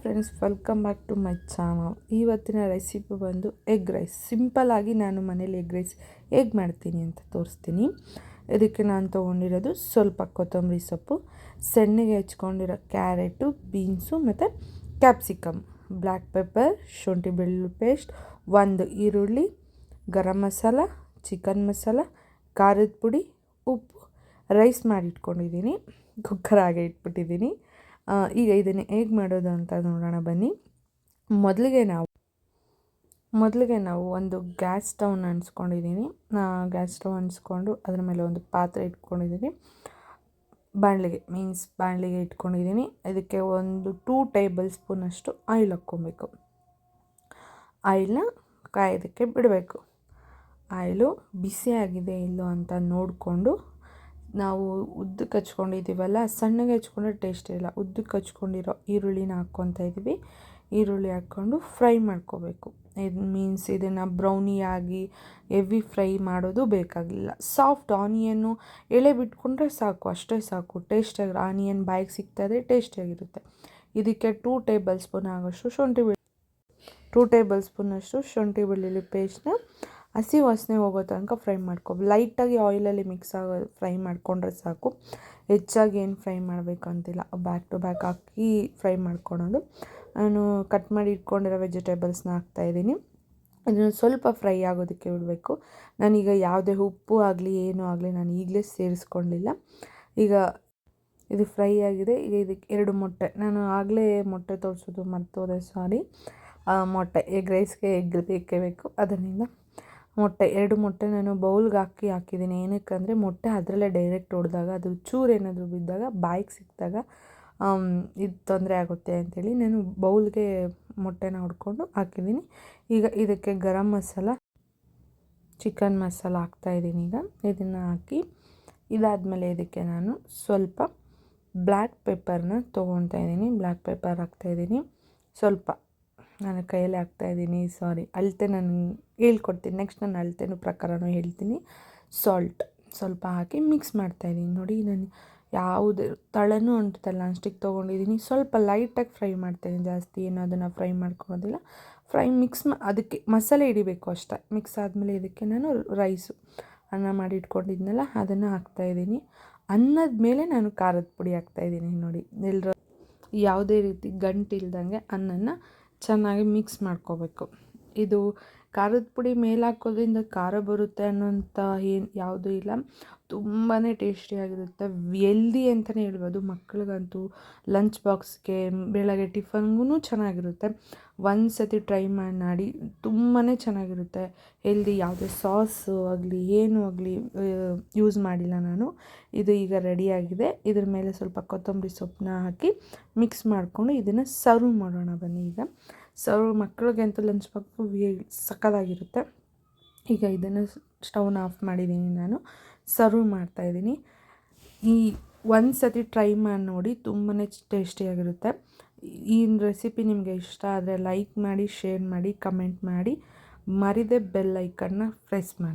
Friends welcome back to my channel ಇವತ್ತಿನ recipe ಬಂದು egg rice ಸಿಂಪಲ್ಲಾಗಿ ನಾನು ಮನೇಲಿ ಎಗ್ ರೈಸ್ ಹೇಗೆ ಮಾಡ್ತೀನಿ ಅಂತ ತೋರಿಸ್ತೀನಿ. ಇದಕ್ಕೆ ನಾನು ತೊಗೊಂಡಿರೋದು ಸ್ವಲ್ಪ ಕೊತ್ತಂಬರಿ ಸೊಪ್ಪು, ಸಣ್ಣಗೆ ಹೆಚ್ಕೊಂಡಿರೋ ಕ್ಯಾರೆಟು ಬೀನ್ಸು ಮತ್ತು ಕ್ಯಾಪ್ಸಿಕಮ್ ಬ್ಲ್ಯಾಕ್ ಪೆಪ್ಪರ್ ಶುಂಠಿ ಬೆಳ್ಳುಳ್ಳಿ ಪೇಸ್ಟ್ ಒಂದು ಈರುಳ್ಳಿ, ಗರಂ ಮಸಾಲ ಚಿಕನ್ ಮಸಾಲ, ಖಾರದ ಪುಡಿ, ಉಪ್ಪು. ರೈಸ್ ಮಾಡಿಟ್ಕೊಂಡಿದ್ದೀನಿ ಕುಕ್ಕರ್ ಹಾಗೆ ಇಟ್ಬಿಟ್ಟಿದ್ದೀನಿ. ಈಗ ಇದನ್ನು ಹೇಗೆ ಮಾಡೋದು ಅಂತ ನೋಡೋಣ ಬನ್ನಿ. ಮೊದಲಿಗೆ ನಾವು ಮೊದಲಿಗೆ ನಾವು ಒಂದು ಗ್ಯಾಸ್ ಸ್ಟವ್ನ ಅನ್ಸ್ಕೊಂಡಿದ್ದೀನಿ ಗ್ಯಾಸ್ ಸ್ಟವ್ ಅನ್ಸ್ಕೊಂಡು ಅದ್ರ ಮೇಲೆ ಒಂದು ಪಾತ್ರೆ ಇಟ್ಕೊಂಡಿದ್ದೀನಿ ಬಾಣಲಿಗೆ ಮೀನ್ಸ್ ಬಾಣಲಿಗೆ ಇಟ್ಕೊಂಡಿದ್ದೀನಿ ಇದಕ್ಕೆ ಒಂದು ಟೂ ಟೇಬಲ್ ಸ್ಪೂನಷ್ಟು ಆಯಿಲ್ ಹಾಕ್ಕೊಬೇಕು. ಆಯಿಲ್ನ ಕಾಯೋದಕ್ಕೆ ಬಿಡಬೇಕು. ಆಯಿಲು ಬಿಸಿಯಾಗಿದೆ ಇಲ್ಲೋ ಅಂತ ನೋಡಿಕೊಂಡು ನಾವು ಉದ್ದಕ್ಕೆ ಹಚ್ಕೊಂಡಿದ್ದೀವಲ್ಲ, ಸಣ್ಣಗೆ ಹಚ್ಕೊಂಡ್ರೆ ಟೇಸ್ಟ್ ಇಲ್ಲ. ಉದ್ದಕ್ಕೆ ಹಚ್ಕೊಂಡಿರೋ ಈರುಳ್ಳಿನ ಹಾಕ್ಕೊತಾ ಇದ್ದೀವಿ. ಈರುಳ್ಳಿ ಹಾಕ್ಕೊಂಡು ಫ್ರೈ ಮಾಡ್ಕೋಬೇಕು. ಇದು ಮೀನ್ಸ್ ಇದನ್ನು ಬ್ರೌನಿ ಆಗಿ ಹೆವಿ ಫ್ರೈ ಮಾಡೋದು ಬೇಕಾಗಿಲ್ಲ. ಸಾಫ್ಟ್ ಆನಿಯನ್ನು ಎಳೆ ಬಿಟ್ಕೊಂಡ್ರೆ ಸಾಕು, ಅಷ್ಟೇ ಸಾಕು. ಟೇಸ್ಟಾಗಿ ಆನಿಯನ್ ಬಾಯಿಗೆ ಸಿಗ್ತದೆ ಟೇಸ್ಟಿಯಾಗಿರುತ್ತೆ ಇದಕ್ಕೆ ಟೂ ಟೇಬಲ್ ಸ್ಪೂನ್ ಆಗೋಷ್ಟು ಶುಂಠಿ ಬೆಳ್ಳುಳ್ಳಿ ಟೂ ಟೇಬಲ್ ಸ್ಪೂನಷ್ಟು ಶುಂಠಿ ಬೆಳ್ಳುಳ್ಳಿ ಪೇಸ್ಟ್ನ ಹಸಿ ವಾಸನೆ ಹೋಗೋ ತನಕ ಫ್ರೈ ಮಾಡ್ಕೋ. ಲೈಟಾಗಿ ಆಯಿಲಲ್ಲಿ ಮಿಕ್ಸ್ ಆಗೋ ಫ್ರೈ ಮಾಡಿಕೊಂಡ್ರೆ ಸಾಕು. ಹೆಚ್ಚಾಗಿ ಏನು ಫ್ರೈ ಮಾಡಬೇಕಂತಿಲ್ಲ ಬ್ಯಾಕ್ ಟು ಬ್ಯಾಕ್ ಹಾಕಿ ಫ್ರೈ ಮಾಡ್ಕೊಳೋದು. ನಾನು ಕಟ್ ಮಾಡಿ ಇಟ್ಕೊಂಡಿರೋ ವೆಜಿಟೇಬಲ್ಸ್ನ ಹಾಕ್ತಾಯಿದ್ದೀನಿ ಅದನ್ನು ಸ್ವಲ್ಪ ಫ್ರೈ ಆಗೋದಕ್ಕೆ ಬಿಡಬೇಕು. ನಾನೀಗ ಯಾವುದೇ ಉಪ್ಪು ಆಗಲಿ ಏನೂ ಆಗಲಿ ನಾನು ಈಗಲೇ ಸೇರಿಸ್ಕೊಂಡಿಲ್ಲ. ಈಗ ಇದು ಫ್ರೈ ಆಗಿದೆ. ಈಗ ಇದಕ್ಕೆ ಎರಡು ಮೊಟ್ಟೆ. ನಾನು ಆಗಲೇ ಮೊಟ್ಟೆ ತೋರಿಸೋದು ಮರ್ತೋದೆ, ಸಾರಿ. ಮೊಟ್ಟೆ, ಎಗ್ ರೈಸ್ಗೆ ಎಗ್ ಬೇಕೇ ಬೇಕು. ಅದರಿಂದ ಮೊಟ್ಟೆ, ಎರಡು ಮೊಟ್ಟೆ ನಾನು ಬೌಲ್ಗೆ ಹಾಕಿ ಹಾಕಿದ್ದೀನಿ. ಏನಕ್ಕಂದರೆ ಮೊಟ್ಟೆ ಅದರಲ್ಲೇ ಡೈರೆಕ್ಟ್ ಹೊಡೆದಾಗ ಅದು ಚೂರು ಏನಾದರೂ ಬಿದ್ದಾಗ, ಬಾಯಿಗೆ ಸಿಕ್ಕಿದಾಗ ಇದು ತೊಂದರೆ ಆಗುತ್ತೆ ಅಂಥೇಳಿ ನಾನು ಬೌಲ್ಗೆ ಮೊಟ್ಟೆನ ಹೊಡ್ಕೊಂಡು ಹಾಕಿದ್ದೀನಿ. ಈಗ ಇದಕ್ಕೆ ಗರಂ ಮಸಾಲ, ಚಿಕನ್ ಮಸಾಲ ಹಾಕ್ತಾಯಿದ್ದೀನಿ ಈಗ. ಇದನ್ನು ಹಾಕಿ ಇದಾದಮೇಲೆ ಇದಕ್ಕೆ ನಾನು ಸ್ವಲ್ಪ ಬ್ಲ್ಯಾಕ್ ಪೆಪ್ಪರ್ನ ತೊಗೊಳ್ತಾ ಇದ್ದೀನಿ. ಬ್ಲ್ಯಾಕ್ ಪೆಪ್ಪರ್ ಹಾಕ್ತಾಯಿದ್ದೀನಿ ಸ್ವಲ್ಪ ನಾನು ಕೈಯಲ್ಲಿ ಹಾಕ್ತಾಯಿದ್ದೀನಿ ಸಾರಿ ಅಳತೆ ನಾನು ಹೇಳ್ಕೊಡ್ತೀನಿ. ನೆಕ್ಸ್ಟ್ ನಾನು ಅಳತೆನೂ ಪ್ರಕಾರನೂ ಹೇಳ್ತೀನಿ. ಸಾಲ್ಟ್ ಸ್ವಲ್ಪ ಹಾಕಿ ಮಿಕ್ಸ್ ಮಾಡ್ತಾಯಿದ್ದೀನಿ ನೋಡಿ ನಾನು ಯಾವುದೇ ತಳನೂ ಅಂಟುತ್ತಲ್ಲ ಸ್ಟಿಕ್ ತೊಗೊಂಡಿದ್ದೀನಿ. ಸ್ವಲ್ಪ ಲೈಟಾಗಿ ಫ್ರೈ ಮಾಡ್ತಾಯಿದ್ದೀನಿ ಜಾಸ್ತಿ ಏನು ಅದನ್ನು ಫ್ರೈ ಮಾಡ್ಕೊಳೋದಿಲ್ಲ ಫ್ರೈ ಮಿಕ್ಸ್ ಮಾ, ಅದಕ್ಕೆ ಮಸಾಲೆ ಹಿಡಿಬೇಕು ಅಷ್ಟೇ. ಮಿಕ್ಸ್ ಆದಮೇಲೆ ಇದಕ್ಕೆ ನಾನು ರೈಸು ಅನ್ನ ಮಾಡಿ ಇಟ್ಕೊಂಡಿದ್ನಲ್ಲ, ಅದನ್ನು ಹಾಕ್ತಾಯಿದ್ದೀನಿ ಅನ್ನದ ಮೇಲೆ ನಾನು ಖಾರದ ಪುಡಿ ಹಾಕ್ತಾಯಿದ್ದೀನಿ ನೋಡಿ ಎಲ್ಲರೂ ಯಾವುದೇ ರೀತಿ ಗಂಟಿಲ್ದಂಗೆ ಅನ್ನನ ಚೆನ್ನಾಗಿ ಮಿಕ್ಸ್ ಮಾಡ್ಕೋಬೇಕು. ಇದು ಖಾರದ ಪುಡಿ ಮೇಲೆ ಹಾಕೋದ್ರಿಂದ ಖಾರ ಬರುತ್ತೆ ಅನ್ನೋಂಥ ಏನು ಯಾವುದೂ ಇಲ್ಲ. ತುಂಬಾ ಟೇಸ್ಟಿಯಾಗಿರುತ್ತೆ ಎಲ್ದಿ ಅಂತಲೇ ಹೇಳ್ಬೋದು. ಮಕ್ಳಿಗಂತೂ ಲಂಚ್ ಬಾಕ್ಸ್ಗೆ ಬೆಳಗ್ಗೆ ಟಿಫನ್ಗೂ ಚೆನ್ನಾಗಿರುತ್ತೆ. ಒಂದು ಸತಿ ಟ್ರೈ ಮಾಡಿ ಮಾಡಿ ತುಂಬಾ ಚೆನ್ನಾಗಿರುತ್ತೆ. ಹೆಲ್ದಿ ಯಾವುದೇ ಸಾಸು ಆಗಲಿ, ಏನೂ ಆಗಲಿ ಯೂಸ್ ಮಾಡಿಲ್ಲ ನಾನು. ಇದು ಈಗ ರೆಡಿಯಾಗಿದೆ. ಇದ್ರ ಮೇಲೆ ಸ್ವಲ್ಪ ಕೊತ್ತಂಬರಿ ಸೊಪ್ಪನ್ನ ಹಾಕಿ ಮಿಕ್ಸ್ ಮಾಡಿಕೊಂಡು ಇದನ್ನು ಸರ್ವ್ ಮಾಡೋಣ ಬನ್ನಿ ಈಗ. ಸರ್ವ್ ಮಕ್ಕಳಿಗೆ ಅಂತ ಲಂಚ್ ಬಾಕ್ಸು ಸಕ್ಕದಾಗಿರುತ್ತೆ ಈಗ ಇದನ್ನು ಸ್ಟವ್ನ ಆಫ್ ಮಾಡಿದ್ದೀನಿ ನಾನು. ಸರ್ವ್ ಮಾಡ್ತಾಯಿದ್ದೀನಿ ಈ ಒಂದು ಸತಿ ಟ್ರೈ ಮಾಡಿ ನೋಡಿ ತುಂಬಾ ಟೇಸ್ಟಿಯಾಗಿರುತ್ತೆ ಈ ರೆಸಿಪಿ ನಿಮಗೆ ಇಷ್ಟ ಆದರೆ ಲೈಕ್ ಮಾಡಿ ಶೇರ್ ಮಾಡಿ ಕಮೆಂಟ್ ಮಾಡಿ. ಮರಿದೆ ಬೆಲ್ ಐಕನ್ನ ಪ್ರೆಸ್ ಮಾಡಿ.